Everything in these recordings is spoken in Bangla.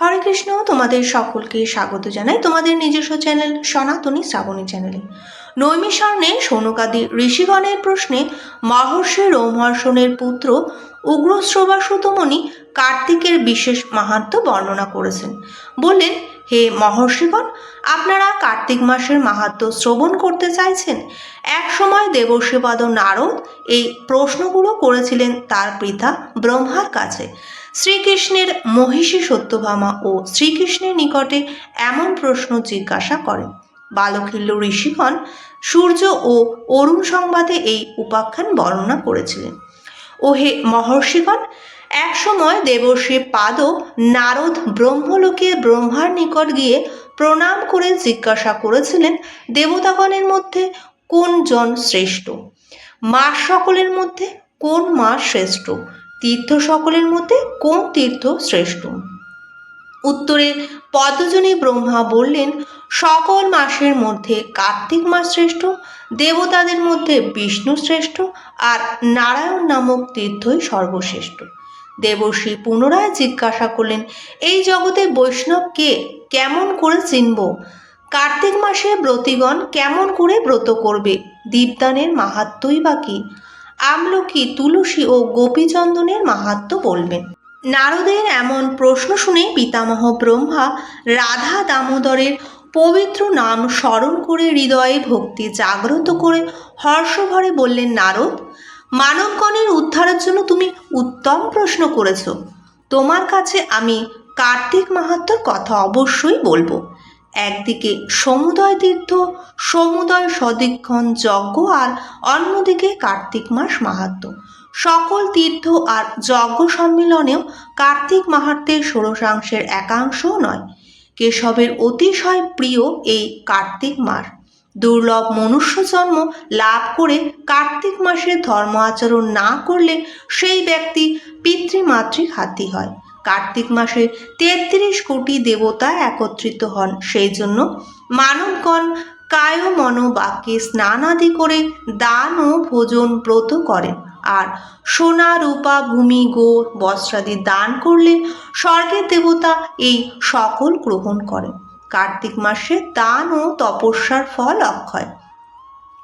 হরে কৃষ্ণ, তোমাদের সকলকে স্বাগত জানাই তোমাদের নিজস্ব চ্যানেল সনাতনী শ্রাবণী চ্যানেলে। নৈমিষারণে সৌনকাদি ঋষিগণের প্রশ্নে মহর্ষি রোমহর্ষণের পুত্র উগ্রশ্রবাসুতমণি কার্তিকের বিশেষ মাহাত্ম বর্ণনা করেছেন। বললেন, হে মহর্ষিগণ, আপনারা কার্তিক মাসের মাহাত্ম শ্রবণ করতে চাইছেন? এক সময় দেবর্ষিপাদ নারদ এই প্রশ্নগুলো করেছিলেন তার পিতা ব্রহ্মার কাছে। শ্রীকৃষ্ণের মহিষী সত্যভামা ও শ্রীকৃষ্ণের নিকটে এমন প্রশ্ন জিজ্ঞাসা করেন। বালখিল্য ঋষিগণ সূর্য ও অরুণ সংবাদে এই উপাখ্যান বর্ণনা করেছিলেন। ও হে মহর্ষিগণ, একসময় দেবর্ষি পাদ নারদ ব্রহ্মলোকে ব্রহ্মার নিকট গিয়ে প্রণাম করে জিজ্ঞাসা করেছিলেন, দেবতাগণের মধ্যে কোন জন শ্রেষ্ঠ? মাস সকলের মধ্যে কোন মাস শ্রেষ্ঠ? তীর্থ সকলের মধ্যে কোন তীর্থ শ্রেষ্ঠ? উত্তরে, পদ্মজনী ব্রহ্মা বললেন, সকল মাসের মধ্যে কার্তিক মাস শ্রেষ্ঠ, দেবতাদের মধ্যে বিষ্ণু শ্রেষ্ঠ আর নারায়ণ নামক তীর্থই সর্বশ্রেষ্ঠ। দেবশ্রী পুনরায় জিজ্ঞাসা করলেন, এই জগতে বৈষ্ণব কে? কেমন করে চিনব? কার্তিক মাসে ব্রতিগণ কেমন করে ব্রত করবে? দীপদানের মাহাত্মই বা কি? আমলকি, তুলসী ও গোপীচন্দনের মাহাত্ম বলবেন। নারদের এমন প্রশ্ন শুনে পিতামহ ব্রহ্মা রাধা দামোদরের পবিত্র নাম স্মরণ করে হৃদয়ে ভক্তি জাগ্রত করে হর্ষভরে বললেন, নারদ, মানবগণের উদ্ধারের জন্য তুমি উত্তম প্রশ্ন করেছ। তোমার কাছে আমি কার্তিক মাহাত্মর কথা অবশ্যই বলব। একদিকে সমুদয় তীর্থ, সমুদয় সদিক্ষণ যজ্ঞ আর অন্যদিকে কার্তিক মাস মাহাত্ম সকল তীর্থ আর যজ্ঞ সম্মিলনেও কার্তিক মাহাত্মের ষোড়শাংশের একাংশও নয়। কেশবের অতিশয় প্রিয় এই কার্তিক মাস। দুর্লভ মনুষ্য জন্ম লাভ করে কার্তিক মাসে ধর্ম আচরণ না করলে সেই ব্যক্তি পিতৃমাতৃঘাতী হয়। কার্তিক মাসে তেত্রিশ কোটি দেবতা একত্রিত হন। সেই জন্য মানবগণ কায় মন বাক্যে স্নান আদি করে দান ও ভোজন ব্রত করেন। আর সোনা, রূপা, ভূমি গো বস্ত্রাদি দান করলে স্বর্গের দেবতা এই সকল গ্রহণ করেন। কার্তিক মাসে দান ও তপস্যার ফল অক্ষয়।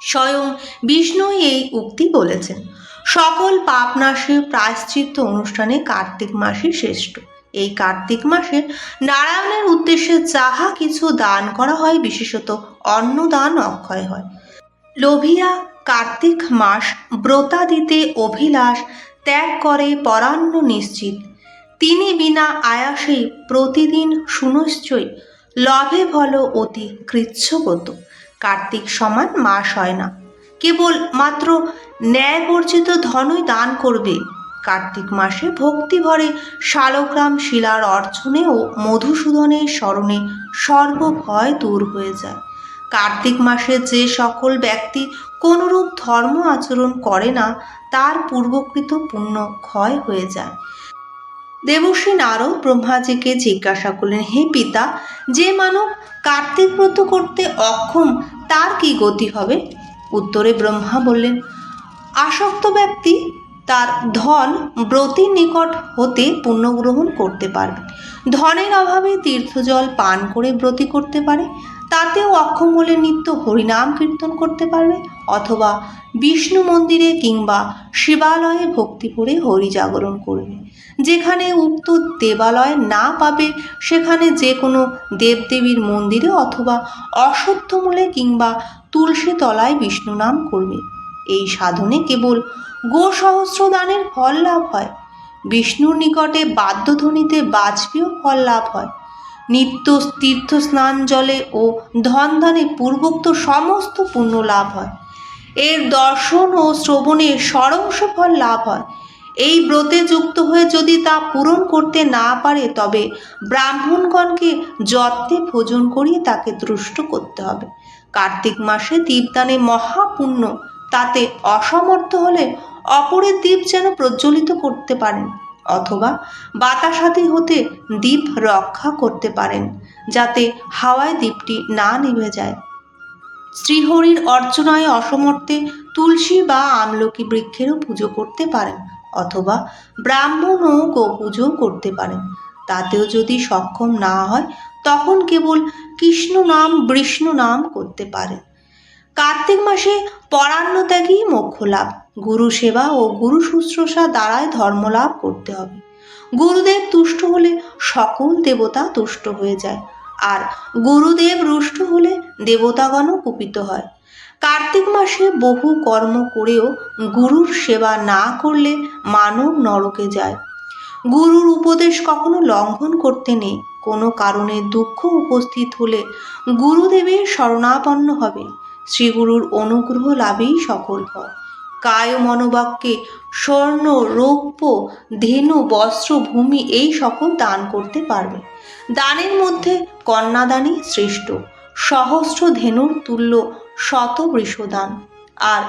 স্বয়ং বিষ্ণুই এই উক্তি বলেছেন। সকল পাপনাশে প্রায়শ্চিত্ত অনুষ্ঠানে কার্তিক মাসই শ্রেষ্ঠ। এই কার্তিক মাসে নারায়ণের উদ্দেশ্যে যাহা কিছু দান করা হয়, বিশেষত অন্নদান অক্ষয় হয়। লোভিয়া কার্তিক মাস ব্রতা দিতে অভিলাষ ত্যাগ করে পরান্ন নিশ্চিত। তিনি বিনা আয়াসে প্রতিদিন সুনিশ্চয় লভে ভল অতি কৃচ্ছগত কার্তিক সমান মাস হয় না। কেবল মাত্র ন্যায় বর্জিত ধনই দান করবে। কার্তিক মাসে ভক্তি ভরে শালগ্রাম শিলার অর্চনে ও মধুসূদনের স্মরণে সর্বভয় দূর হয়ে যায়। কার্তিক মাসে যে সকল ব্যক্তি কোনরূপ ধর্ম আচরণ করে না, তার পূর্বকৃত পুণ্য ক্ষয় হয়ে যায়। দেবশ্রী নারদ ব্রহ্মাজিকে জিজ্ঞাসা করলেন, হে পিতা, যে মানব কার্তিক ব্রত করতে অক্ষম, তার কি গতি হবে? উত্তরে ব্রহ্মা বললেন, আসক্ত ব্যক্তি তার ধন ব্রতির নিকট হতে পুণ্যগ্রহণ করতে পারবে। ধনের অভাবে তীর্থজল পান করে ব্রতি করতে পারে তাতেও অক্ষম হলে নিত্য হরিনাম কীর্তন করতে পারবে অথবা বিষ্ণু মন্দিরে কিংবা শিবালয়ে ভক্তি হরি জাগরণ করবে। যেখানে উক্ত দেবালয় না পাবে, সেখানে যে কোনো দেবদেবীর মন্দিরে অথবা অশ্বত্থমূলে কিংবা তুলসী তলায় বিষ্ণু নাম করবে। এই সাধনে কেবল গো সহস্র দানের ফল লাভ হয়। বিষ্ণুর নিকটে বাদ্যধ্বনিতে বাজপেয় ফল লাভ হয়। নিত্য তীর্থ স্নান জলে ও ধন দানে পূর্বোক্ত সমস্ত পুণ্য লাভ হয়। এর দর্শন ও শ্রবণে সরংশ ফল লাভ হয়। এই ব্রতে যুক্ত হয়ে যদি তা পূরণ করতে না পারে, তবে ব্রাহ্মণগণকে যত্নে ভোজন করিয়ে তাকে তুষ্ট করতে হবে। কার্তিক মাসে দীপদানে মহাপুণ্য, তাতে অসমর্থ হলে অপরের দ্বীপ যেন প্রজ্বলিত করতে পারেন। অথবা বাতাসাদি হতে দ্বীপ রক্ষা করতে পারেন, যাতে হাওয়ায় দ্বীপটি না নিভে যায়। শ্রীহরির অর্চনায় অসমর্থে তুলসী বা আমলকি বৃক্ষেরও পুজো করতে পারেন, অথবা ব্রাহ্মণ ও গো পুজোও করতে পারেন। তাতেও যদি সক্ষম না হয়, তখন কেবল কৃষ্ণ নাম, বিষ্ণু নাম করতে পারে কার্তিক মাসে পরান্নত্যাগী মোক্ষ লাভ গুরু সেবা ও গুরু শুশ্রূষা দ্বারাই ধর্মলাভ করতে হবে। গুরুদেব তুষ্ট হলে সকল দেবতা তুষ্ট হয়ে যায়, আর গুরুদেব রুষ্ট হলে দেবতাগণও কুপিত হয়। কার্তিক মাসে বহু কর্ম করেও গুরুর সেবা না করলে মানব নরকে যায়। গুরুর উপদেশ কখনো লঙ্ঘন করতে নেই, কোনো কারণে দুঃখ উপস্থিত হলে গুরুদেবের শরণাপন্ন হবে। শ্রীগুরুর অনুগ্রহ লাভেই সকল হয়। কায় মনোবাক্যে স্বর্ণ, রৌপ্য, ধেনু, বস্ত্র, ভূমি এই সকল দান করতে পারবে। দানের মধ্যে কন্যাদানই শ্রেষ্ঠ। সহস্র ধেনুর তুল্য শত বৃষদান। আর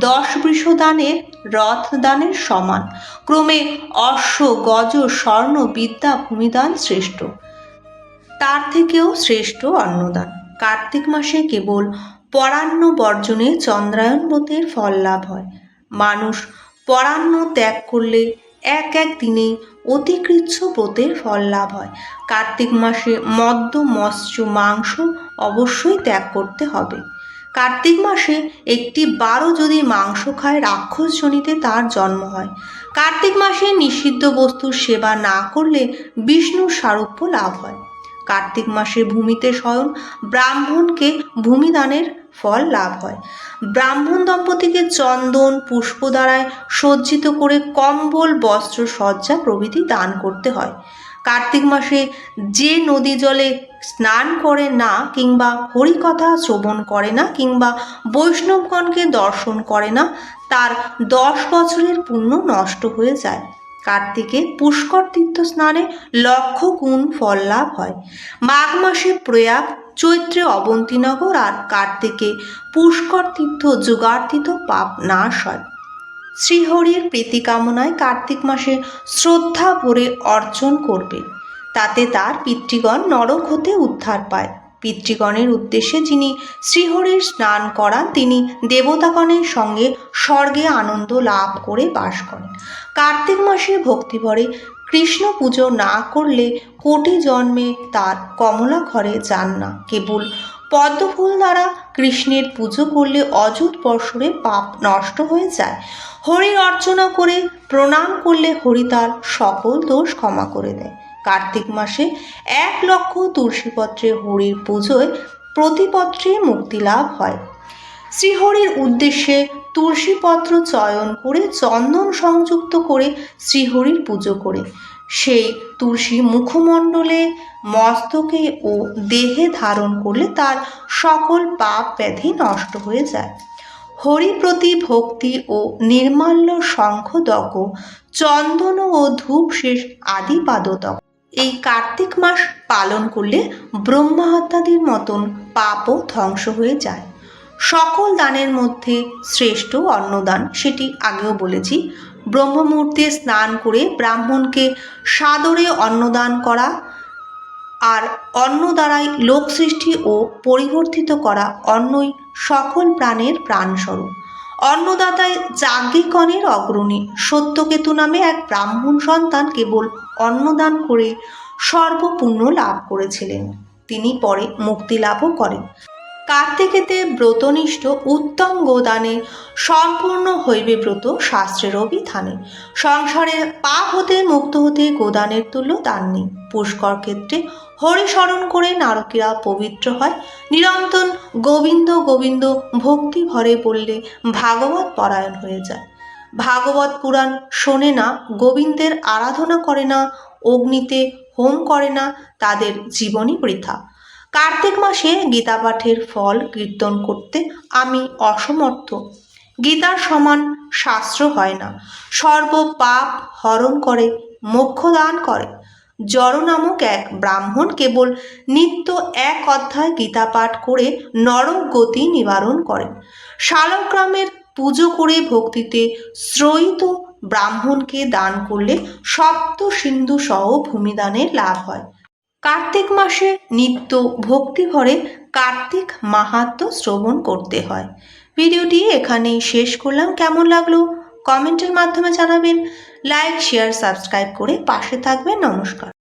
দশ বৃষদানের রথ দানের সমান। ক্রমে অশ্ব, গজ, স্বর্ণ, বিদ্যা, ভূমিদান শ্রেষ্ঠ। তার থেকেও শ্রেষ্ঠ অন্নদান। কার্তিক মাসে কেবল পরান্ন বর্জনে চন্দ্রায়ণ ব্রতের ফল লাভ হয়। মানুষ পরান্ন ত্যাগ করলে এক এক দিনে অতিকৃচ্ছ ব্রতের ফল লাভ হয়। কার্তিক মাসে মদ্য, মৎস্য, মাংস অবশ্যই ত্যাগ করতে হবে। কার্তিক মাসে একটি বারো যদি মাংস খায়, রাক্ষস জনিতে তার জন্ম হয়। কার্তিক মাসে নিষিদ্ধ বস্তুর সেবা না করলে বিষ্ণুর সারূপ্য লাভ হয়। কার্তিক মাসে ভূমিতে স্বয়ং ব্রাহ্মণকে ভূমিদানের ফল লাভ হয়। ব্রাহ্মণ দম্পতিকে চন্দন, পুষ্প দ্বারায় সজ্জিত করে কম্বল, বস্ত্র সজ্জা প্রভৃতি দান করতে হয়। কার্তিক মাসে যে নদী জলে স্নান করে না কিংবা হরিকথা শ্রবণ করে না কিংবা বৈষ্ণবগণকে দর্শন করে না, তার দশ বছরের পুণ্য নষ্ট হয়ে যায়। কার্তিকে পুষ্কর তীর্থ স্নানে লক্ষ গুণ ফল লাভ হয়। মাঘ মাসে প্রয়াগ, চৈত্রে অবন্তীনগর আর কার্তিকে পুষ্কর তীর্থ যুগার্থিত পাপ নাশ হয়। শ্রীহরির প্রীতি কামনায় কার্তিক মাসে শ্রদ্ধা ভরে অর্জন করবে। তাতে তার পিতৃগণ নরক হতে উদ্ধার পায়। পিতৃগণের উদ্দেশ্যে যিনি শ্রীহরির স্নান করান, তিনি দেবতাগণের সঙ্গে স্বর্গে আনন্দ লাভ করে বাস করেন। কার্তিক মাসে ভক্তিভরে কৃষ্ণ পুজো না করলে কোটি জন্মে তার কমলা ঘরে যান না। কেবল পদ্মফুল দ্বারা কৃষ্ণের পুজো করলে অযুত বর্ষরে পাপ নষ্ট হয়ে যায়। হরি অর্চনা করে প্রণাম করলে হরি তার সকল দোষ ক্ষমা করে দেয়। কার্তিক মাসে এক লক্ষ তুলসীপত্রে হরির পুজোয় প্রতিপত্রে মুক্তি লাভ হয়। শ্রীহরির উদ্দেশ্যে তুলসীপত্র চয়ন করে চন্দন সংযুক্ত করে শ্রীহরির পুজো করে। সেই তুলসী মুখমণ্ডলে মস্তকে ও দেহে ধারণ করলে তার সকল পাপ ব্যাধি নষ্ট হয়ে যায়। হরি প্রতি ভক্তি ও নির্মাল্য শঙ্খদক চন্দন ও ধূপ শেষ আদি পাদতক। এই কার্তিক মাস পালন করলে ব্রহ্মাহত্যাদির মতন পাপও ধ্বংস হয়ে যায়। সকল দানের মধ্যে শ্রেষ্ঠ অন্নদান, সেটি আগেও বলেছি ব্রহ্মমূর্তে স্নান করে ব্রাহ্মণকে সাদরে অন্নদান করা আর অন্ন দ্বারাই লোক সৃষ্টি ও পরিবর্তিত করা অন্নই সকল প্রাণের প্রাণস্বরূপ। অন্নদাতায় যাজ্ঞিকণের অগ্রণী। সত্যকেতু নামে এক ব্রাহ্মণ সন্তান কেবল অন্নদান করে সর্বপুণ্য লাভ করেছিলেন। তিনি পরে মুক্তি লাভও করেন। কার্তিকেতে ব্রতনিষ্ঠ উত্তম গোদানে সম্পূর্ণ হইবে ব্রত শাস্ত্রের অভিধানে সংসারে পাপ হতে মুক্ত হতে গোদানের তুল্য দান নেই। পুষ্কর ক্ষেত্রে হরিস্মরণ করে নারকীরা পবিত্র হয়। নিরন্তন গোবিন্দ গোবিন্দ ভক্তি ভরে বললে ভাগবত পরায়ণ হয়ে যায়। ভাগবত পুরাণ শোনে না, গোবিন্দের আরাধনা করে না, অগ্নিতে হোম করে না, তাদের জীবনই বৃথা। কার্তিক মাসে গীতা পাঠের ফল কীর্তন করতে আমি অসমর্থ। গীতার সমান শাস্ত্র হয় না। সর্ব পাপ হরণ করে, মোক্ষ দান করে। জড় নামক এক ব্রাহ্মণ কেবল নিত্য এক অধ্যায় গীতা পাঠ করে নরক গতি নিবারণ করেন। শালগ্রামের পুজো করে ভক্তিতে শ্রয়িত ব্রাহ্মণকে দান করলে সপ্ত সিন্ধু সহ ভূমিদানের লাভ হয়। কার্তিক মাসে নিত্য ভক্তি ভরে কার্তিক মাহাত্ম শ্রবণ করতে হয়। ভিডিওটি এখানেই শেষ করলাম। কেমন লাগল? কমেন্টের মাধ্যমে জানাবেন। লাইক শেয়ার সাবস্ক্রাইব করে পাশে থাকবেন। নমস্কার।